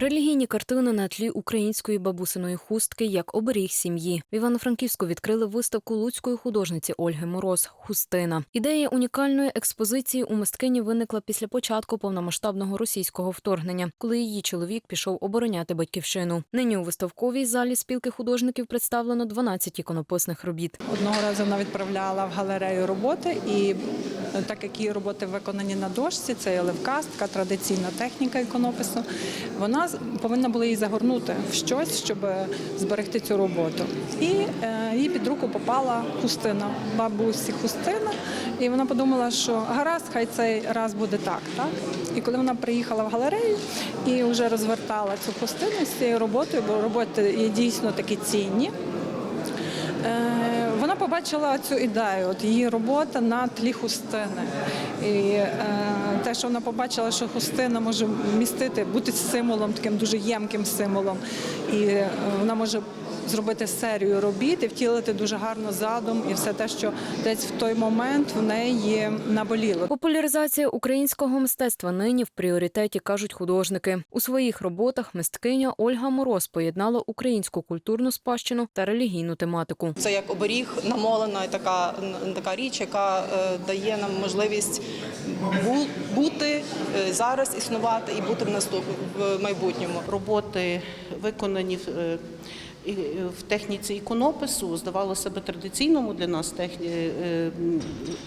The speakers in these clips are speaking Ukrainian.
Релігійні картини на тлі української бабусиної хустки як оберіг сім'ї. В Івано-Франківську відкрили виставку луцької художниці Ольги Мороз Хустина. Ідея унікальної експозиції у мисткині виникла після початку повномасштабного російського вторгнення, коли її чоловік пішов обороняти батьківщину. Нині у виставковій залі спілки художників представлено 12 іконописних робіт. Одного разу вона відправляла в галерею роботи, і так як її роботи виконані на дошці, це є левкаст, така традиційна техніка іконопису. Вона повинна була її загорнути в щось, щоб зберегти цю роботу. І е, їй під руку попала хустина, бабусі хустина. І вона подумала, що гаразд, хай цей раз буде так. так? І коли вона приїхала в галерею і вже розвертала цю хустину з цією роботою, бо роботи є дійсно такі цінні. Е, Вона побачила цю ідею, от її робота на тлі хустини. І е, те, що вона побачила, що хустина може містити, бути символом, таким дуже ємким символом. І е, вона може зробити серію робіт і втілити дуже гарно задум і все те, що десь в той момент в неї наболіло. Популяризація українського мистецтва нині в пріоритеті кажуть художники. У своїх роботах мисткиня Ольга Мороз поєднала українську культурну спадщину та релігійну тематику. Це як оберіг намолена така, така річ, яка е, дає нам можливість бу- бути е, зараз, існувати і бути в наступ в майбутньому. роботи виконані в, е, в техніці іконопису, здавалося би, традиційному для нас техні, е,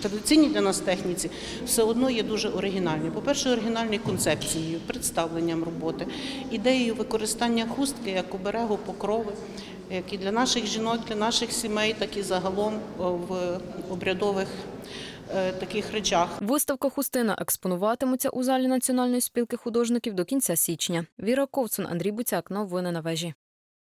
традиційній для нас техніці, все одно є дуже оригінальні. По-перше, оригінальні концепцією, представленням роботи, ідеєю використання хустки як оберегу покрови, як і для наших жінок, для наших сімей, так і загалом в обрядових е, таких речах. Виставка Хустина експонуватимуться у залі Національної спілки художників до кінця січня. Віра Ковцун, Андрій Буцяк. Новини на вежі.